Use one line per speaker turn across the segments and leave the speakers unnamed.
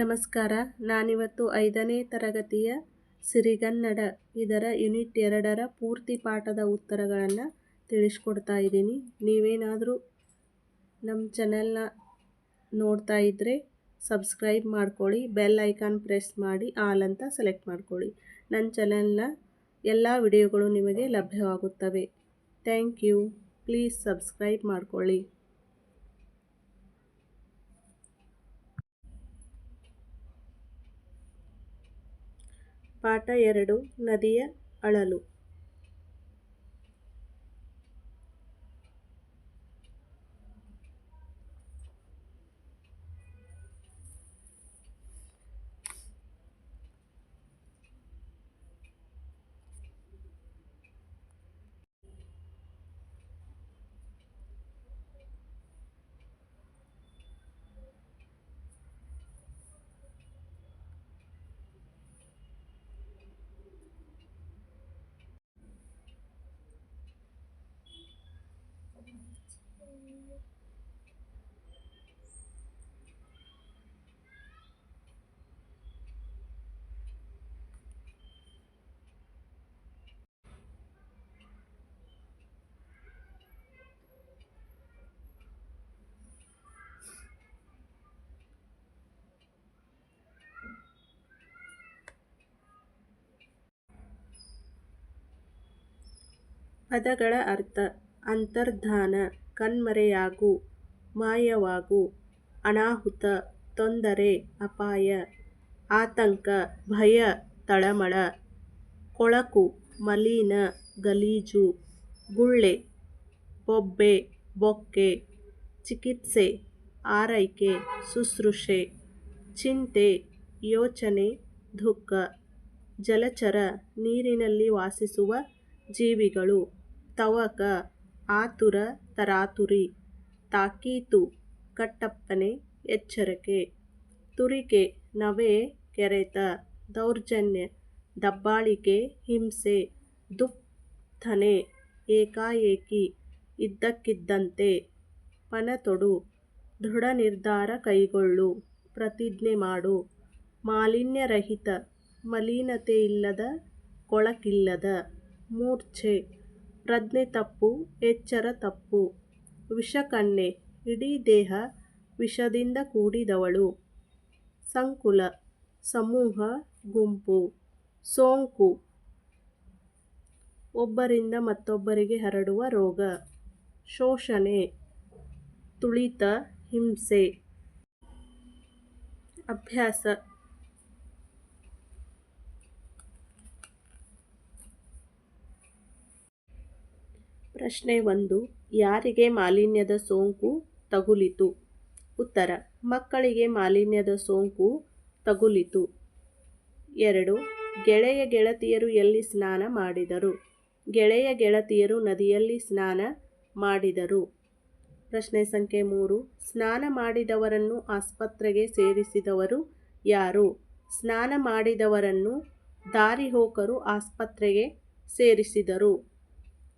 ನಮಸ್ಕಾರ. ನಾನಿವತ್ತು ಐದನೇ ತರಗತಿಯ ಸಿರಿಗನ್ನಡ. ಇದರ ಯೂನಿಟ್ ಎರಡರ ಪೂರ್ತಿ ಪಾಠದ ಉತ್ತರಗಳನ್ನು ತಿಳಿಸ್ಕೊಡ್ತಾ ಇದ್ದೀನಿ. ನೀವೇನಾದರೂ ನಮ್ಮ ಚಾನೆಲ್ನ ನೋಡ್ತಾ ಇದ್ದರೆ ಸಬ್ಸ್ಕ್ರೈಬ್ ಮಾಡ್ಕೊಳ್ಳಿ, ಬೆಲ್ ಐಕಾನ್ ಪ್ರೆಸ್ ಮಾಡಿ, ಆಲ್ ಅಂತ ಸೆಲೆಕ್ಟ್ ಮಾಡ್ಕೊಳ್ಳಿ. ನನ್ನ ಚಾನೆಲ್ನ ಎಲ್ಲ ವಿಡಿಯೋಗಳು ನಿಮಗೆ ಲಭ್ಯವಾಗುತ್ತವೆ. Thank you. ಪ್ಲೀಸ್ ಸಬ್ಸ್ಕ್ರೈಬ್ ಮಾಡ್ಕೊಳ್ಳಿ. ಪಾಠ ಎರಡು ನದಿಯ ಅಳಲು. ಪದಗಳ ಅರ್ಥ ಅಂತರ್ಧಾನ, ಕಣ್ಮರೆಯಾಗು, ಮಾಯವಾಗು, ಅನಾಹುತ, ತೊಂದರೆ, ಅಪಾಯ, ಆತಂಕ, ಭಯ, ತಳಮಳ, ಕೊಳಕು, ಮಲಿನ, ಗಲೀಜು, ಗುಳ್ಳೆ, ಬೊಬ್ಬೆ, ಬೊಕ್ಕೆ, ಚಿಕಿತ್ಸೆ, ಆರೈಕೆ, ಶುಶ್ರೂಷೆ, ಚಿಂತೆ, ಯೋಚನೆ, ದುಃಖ, ಜಲಚರ, ನೀರಿನಲ್ಲಿ ವಾಸಿಸುವ ಜೀವಿಗಳು. ತವಕ ಆತುರ ತರಾತುರಿ, ತಾಕೀತು ಕಟ್ಟಪ್ಪನೆ ಎಚ್ಚರಿಕೆ ತುರಿಕೆ ನವೆ ಕೆರೆತ, ದೌರ್ಜನ್ಯ ದಬ್ಬಾಳಿಕೆ ಹಿಂಸೆ ದುಪ್ತನೆ ಏಕಾಏಕಿ ಇದ್ದಕ್ಕಿದ್ದಂತೆ ಪನತೊಡು ದೃಢ ನಿರ್ಧಾರ ಕೈಗೊಳ್ಳು, ಪ್ರತಿಜ್ಞೆ ಮಾಡು. ಮಾಲಿನ್ಯರಹಿತ ಮಲಿನತೆಯಿಲ್ಲದ ಕೊಳಕಿಲ್ಲದ ಮೂರ್ಛೆ ಪ್ರಜ್ಞೆ ತಪ್ಪು, ಎಚ್ಚರ ತಪ್ಪು. ವಿಷಕನ್ಯೆ ಇಡೀ ದೇಹ ವಿಷದಿಂದ ಕೂಡಿದವಳು. ಸಂಕುಲ, ಸಮೂಹ, ಗುಂಪು, ಸೋಂಕು. ಒಬ್ಬರಿಂದ ಮತ್ತೊಬ್ಬರಿಗೆ ಹರಡುವ ರೋಗ. ಶೋಷಣೆ, ತುಳಿತ, ಹಿಂಸೆ. ಅಭ್ಯಾಸ. ಪ್ರಶ್ನೆ ಒಂದು, ಯಾರಿಗೆ ಮಾಲಿನ್ಯದ ಸೋಂಕು ತಗುಲಿತು? ಉತ್ತರ, ಮಕ್ಕಳಿಗೆ ಮಾಲಿನ್ಯದ ಸೋಂಕು ತಗುಲಿತು. ಎರಡು, ಗೆಳೆಯ ಗೆಳತಿಯರು ಎಲ್ಲಿ ಸ್ನಾನ ಮಾಡಿದರು? ಗೆಳೆಯ ಗೆಳತಿಯರು ನದಿಯಲ್ಲಿ ಸ್ನಾನ ಮಾಡಿದರು. ಪ್ರಶ್ನೆ ಸಂಖ್ಯೆ ಮೂರು, ಸ್ನಾನ ಮಾಡಿದವರನ್ನು ಆಸ್ಪತ್ರೆಗೆ ಸೇರಿಸಿದವರು ಯಾರು? ಸ್ನಾನ ಮಾಡಿದವರನ್ನು ದಾರಿಹೋಕರು ಆಸ್ಪತ್ರೆಗೆ ಸೇರಿಸಿದರು.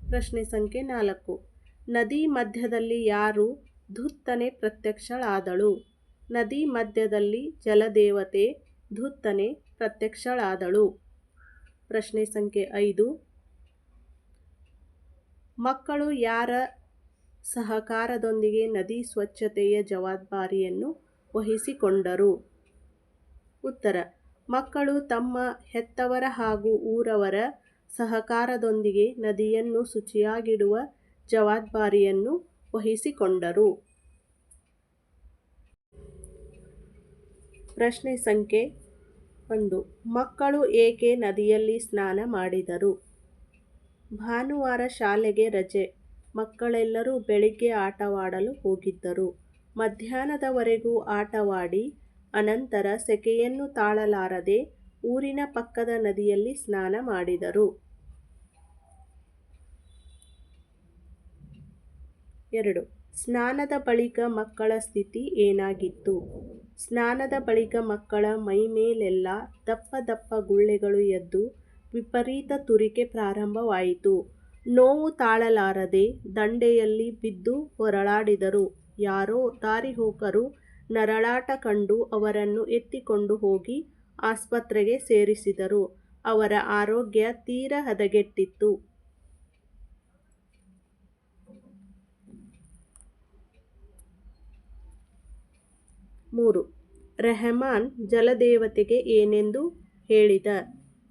ಪ್ರಶ್ನೆ ಸಂಖ್ಯೆ ನಾಲ್ಕು. ನದಿ ಮಧ್ಯದಲ್ಲಿ ಯಾರು ಧುತ್ತನೆ ಪ್ರತ್ಯಕ್ಷಳಾದಳು? ನದಿ ಮಧ್ಯದಲ್ಲಿ ಜಲದೇವತೆ ಧುತ್ತನೆ ಪ್ರತ್ಯಕ್ಷಳಾದಳು. ಪ್ರಶ್ನೆ ಸಂಖ್ಯೆ ಐದು. ಮಕ್ಕಳು ಯಾರ ಸಹಕಾರದೊಂದಿಗೆ ನದಿ ಸ್ವಚ್ಛತೆಯ ಜವಾಬ್ದಾರಿಯನ್ನು ವಹಿಸಿಕೊಂಡರು? ಉತ್ತರ. ಮಕ್ಕಳು ತಮ್ಮ ಹೆತ್ತವರ ಹಾಗೂ ಊರವರ ಸಹಕಾರದೊಂದಿಗೆ ನದಿಯನ್ನು ಶುಚಿಯಾಗಿಡುವ ಜವಾಬ್ದಾರಿಯನ್ನು ವಹಿಸಿಕೊಂಡರು. ಪ್ರಶ್ನೆ ಸಂಖ್ಯೆ ಒಂದು. ಮಕ್ಕಳು ಏಕೆ ನದಿಯಲ್ಲಿ ಸ್ನಾನ ಮಾಡಿದರು? ಭಾನುವಾರ ಶಾಲೆಗೆ ರಜೆ. ಮಕ್ಕಳೆಲ್ಲರೂ ಬೆಳಿಗ್ಗೆ ಆಟವಾಡಲು ಹೋಗಿದ್ದರು. ಮಧ್ಯಾಹ್ನದವರೆಗೂ ಆಟವಾಡಿ, ಅನಂತರ ಸೆಕೆಯನ್ನು ತಾಳಲಾರದೆ ಊರಿನ ಪಕ್ಕದ ನದಿಯಲ್ಲಿ ಸ್ನಾನ ಮಾಡಿದರು. ಎರಡು. ಸ್ನಾನದ ಬಳಿಕ ಮಕ್ಕಳ ಸ್ಥಿತಿ ಏನಾಗಿತ್ತು? ಸ್ನಾನದ ಬಳಿಕ ಮಕ್ಕಳ ಮೈಮೇಲೆಲ್ಲ ದಪ್ಪ ದಪ್ಪ ಗುಳ್ಳೆಗಳು ಎದ್ದು ವಿಪರೀತ ತುರಿಕೆ ಪ್ರಾರಂಭವಾಯಿತು. ನೋವು ತಾಳಲಾರದೆ ದಂಡೆಯಲ್ಲಿ ಬಿದ್ದು ಹೊರಳಾಡಿದರು ಯಾರೋ ದಾರಿಹೋಕರು ನರಳಾಟ ಕಂಡು ಅವರನ್ನು ಎತ್ತಿಕೊಂಡು ಹೋಗಿ ಆಸ್ಪತ್ರೆಗೆ ಸೇರಿಸಿದರು. ಅವರ ಆರೋಗ್ಯ ತೀರ ಹದಗೆಟ್ಟಿತ್ತು. ಮೂರು. ರೆಹಮಾನ್ ಜಲದೇವತೆಗೆ ಏನೆಂದು ಹೇಳಿದ?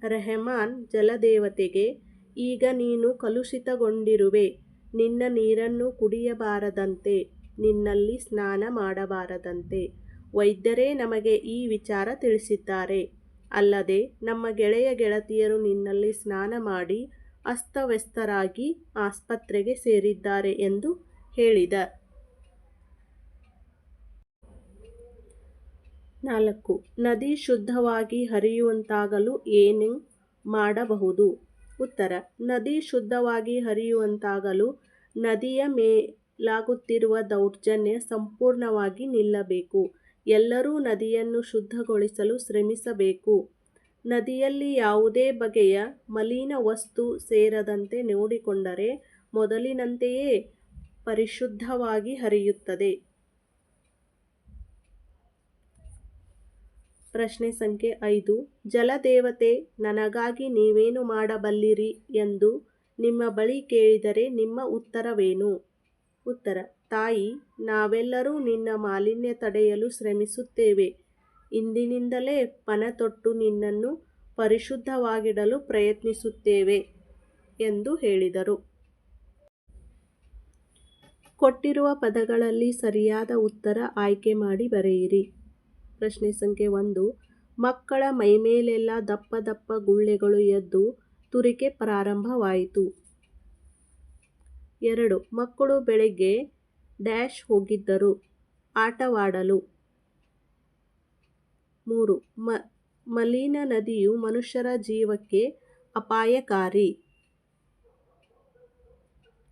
ರೆಹಮಾನ್ ಜಲದೇವತೆಗೆ, ಈಗ ನೀನು ಕಲುಷಿತಗೊಂಡಿರುವೆ. ನಿನ್ನ ನೀರನ್ನು ಕುಡಿಯಬಾರದಂತೆ, ನಿನ್ನಲ್ಲಿ ಸ್ನಾನ ಮಾಡಬಾರದಂತೆ. ವೈದ್ಯರೇ ನಮಗೆ ಈ ವಿಚಾರ ತಿಳಿಸಿದ್ದಾರೆ. ಅಲ್ಲದೆ, ನಮ್ಮ ಗೆಳೆಯ ಗೆಳತಿಯರು ನಿನ್ನಲ್ಲಿ ಸ್ನಾನ ಮಾಡಿ ಅಸ್ತವ್ಯಸ್ತರಾಗಿ ಆಸ್ಪತ್ರೆಗೆ ಸೇರಿದ್ದಾರೆ ಎಂದು ಹೇಳಿದ. ನಾಲ್ಕು. ನದಿ ಶುದ್ಧವಾಗಿ ಹರಿಯುವಂತಾಗಲು ಏನು ಮಾಡಬಹುದು? ಉತ್ತರ. ನದಿ ಶುದ್ಧವಾಗಿ ಹರಿಯುವಂತಾಗಲು ನದಿಯ ಮೇಲಾಗುತ್ತಿರುವ ದೌರ್ಜನ್ಯ ಸಂಪೂರ್ಣವಾಗಿ ನಿಲ್ಲಬೇಕು. ಎಲ್ಲರೂ ನದಿಯನ್ನು ಶುದ್ಧಗೊಳಿಸಲು ಶ್ರಮಿಸಬೇಕು. ನದಿಯಲ್ಲಿ ಯಾವುದೇ ಬಗೆಯ ಮಲಿನ ವಸ್ತು ಸೇರದಂತೆ ನೋಡಿಕೊಂಡರೆ ಮೊದಲಿನಂತೆಯೇ ಪರಿಶುದ್ಧವಾಗಿ ಹರಿಯುತ್ತದೆ. ಪ್ರಶ್ನೆ ಸಂಖ್ಯೆ ಐದು. ಜಲದೇವತೆ, ನನಗಾಗಿ ನೀವೇನು ಮಾಡಬಲ್ಲಿರಿ ಎಂದು ನಿಮ್ಮ ಬಳಿ ಕೇಳಿದರೆ ನಿಮ್ಮ ಉತ್ತರವೇನು? ಉತ್ತರ. ತಾಯಿ, ನಾವೆಲ್ಲರೂ ನಿನ್ನ ಮಾಲಿನ್ಯ ತಡೆಯಲು ಶ್ರಮಿಸುತ್ತೇವೆ. ಇಂದಿನಿಂದಲೇ ಪಣತೊಟ್ಟು ನಿನ್ನನ್ನು ಪರಿಶುದ್ಧವಾಗಿಡಲು ಪ್ರಯತ್ನಿಸುತ್ತೇವೆ ಎಂದು ಹೇಳಿದರು. ಕೊಟ್ಟಿರುವ ಪದಗಳಲ್ಲಿ ಸರಿಯಾದ ಉತ್ತರ ಆಯ್ಕೆ ಮಾಡಿ ಬರೆಯಿರಿ. ಪ್ರಶ್ನೆ ಸಂಖ್ಯೆ ಒಂದು. ಮಕ್ಕಳ ಮೈಮೇಲೆಲ್ಲ ದಪ್ಪ ದಪ್ಪ ಗುಳ್ಳೆಗಳು ಎದ್ದು ತುರಿಕೆ ಪ್ರಾರಂಭವಾಯಿತು. ಎರಡು. ಮಕ್ಕಳು ಬೆಳಿಗ್ಗೆ ಹೋಗಿದ್ದರು ಆಟವಾಡಲು. ಮೂರು. ಮ, ಮಲಿನ ನದಿಯು ಮನುಷ್ಯರ ಜೀವಕ್ಕೆ ಅಪಾಯಕಾರಿ.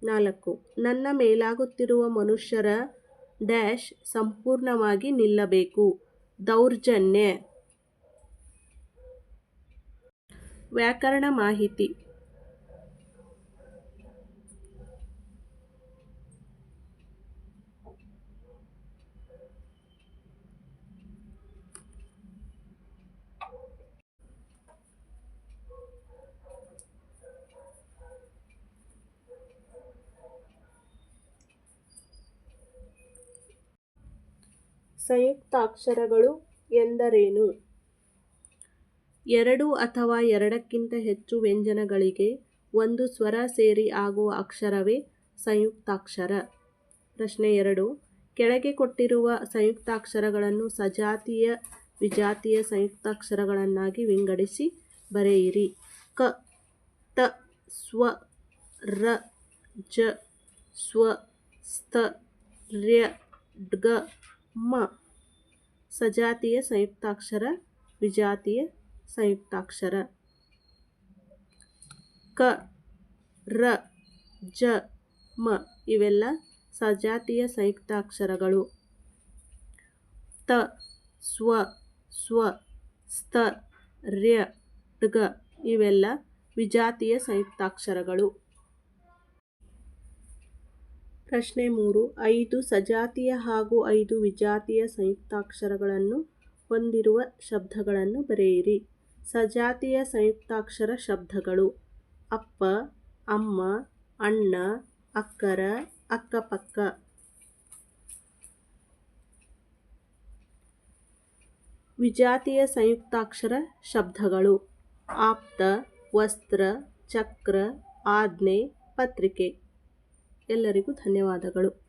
ನಾಲ್ಕು. ನನ್ನ ಮೇಲಾಗುತ್ತಿರುವ ಮನುಷ್ಯರ ಡ್ಯಾಶ್ ಸಂಪೂರ್ಣವಾಗಿ ನಿಲ್ಲಬೇಕು. ದೌರ್ಜನ್ಯ. ವ್ಯಾಕರಣ ಮಾಹಿತಿ. ಸಂಯುಕ್ತಾಕ್ಷರಗಳು ಎಂದರೇನು? ಎರಡು ಅಥವಾ ಎರಡಕ್ಕಿಂತ ಹೆಚ್ಚು ವ್ಯಂಜನಗಳಿಗೆ ಒಂದು ಸ್ವರ ಸೇರಿ ಆಗುವ ಅಕ್ಷರವೇ ಸಂಯುಕ್ತಾಕ್ಷರ. ಪ್ರಶ್ನೆ ಎರಡು. ಕೆಳಗೆ ಕೊಟ್ಟಿರುವ ಸಂಯುಕ್ತಾಕ್ಷರಗಳನ್ನು ಸಜಾತೀಯ, ವಿಜಾತಿಯ ಸಂಯುಕ್ತಾಕ್ಷರಗಳನ್ನಾಗಿ ವಿಂಗಡಿಸಿ ಬರೆಯಿರಿ. ಕ, ತ, ಸ್ವ, ರ, ಜ, ಸ್ವ, ಸ್ಥ, ರ್ಯ, ಡ್ಗ, ಮ. ಸಜಾತೀಯ ಸಂಯುಕ್ತಾಕ್ಷರ ವಿಜಾತೀಯ ಸಂಯುಕ್ತಾಕ್ಷರ. ಕ, ರ, ಜ, ಮ. ಇವೆಲ್ಲ ಸಜಾತೀಯ ಸಂಯುಕ್ತಾಕ್ಷರಗಳು. ತ, ಸ್ವ, ಸ್ವ, ಸ್ತ ರ್ಯ, ಡ್ಗ ಇವೆಲ್ಲ ವಿಜಾತೀಯ ಸಂಯುಕ್ತಾಕ್ಷರಗಳು. ಪ್ರಶ್ನೆ ಮೂರು. ಐದು ಸಜಾತಿಯ ಹಾಗೂ ಐದು ವಿಜಾತಿಯ ಸಂಯುಕ್ತಾಕ್ಷರಗಳನ್ನು ಹೊಂದಿರುವ ಶಬ್ದಗಳನ್ನು ಬರೆಯಿರಿ. ಸಜಾತಿಯ ಸಂಯುಕ್ತಾಕ್ಷರ ಶಬ್ದಗಳು. ಅಪ್ಪ, ಅಮ್ಮ, ಅಣ್ಣ, ಅಕ್ಕರ, ಅಕ್ಕಪಕ್ಕ. ವಿಜಾತಿಯ ಸಂಯುಕ್ತಾಕ್ಷರ ಶಬ್ದಗಳು. ಆಪ್ತ, ವಸ್ತ್ರ, ಚಕ್ರ, ಆಜ್ಞೆ, ಪತ್ರಿಕೆ. ಎಲ್ಲರಿಗೂ ಧನ್ಯವಾದಗಳು.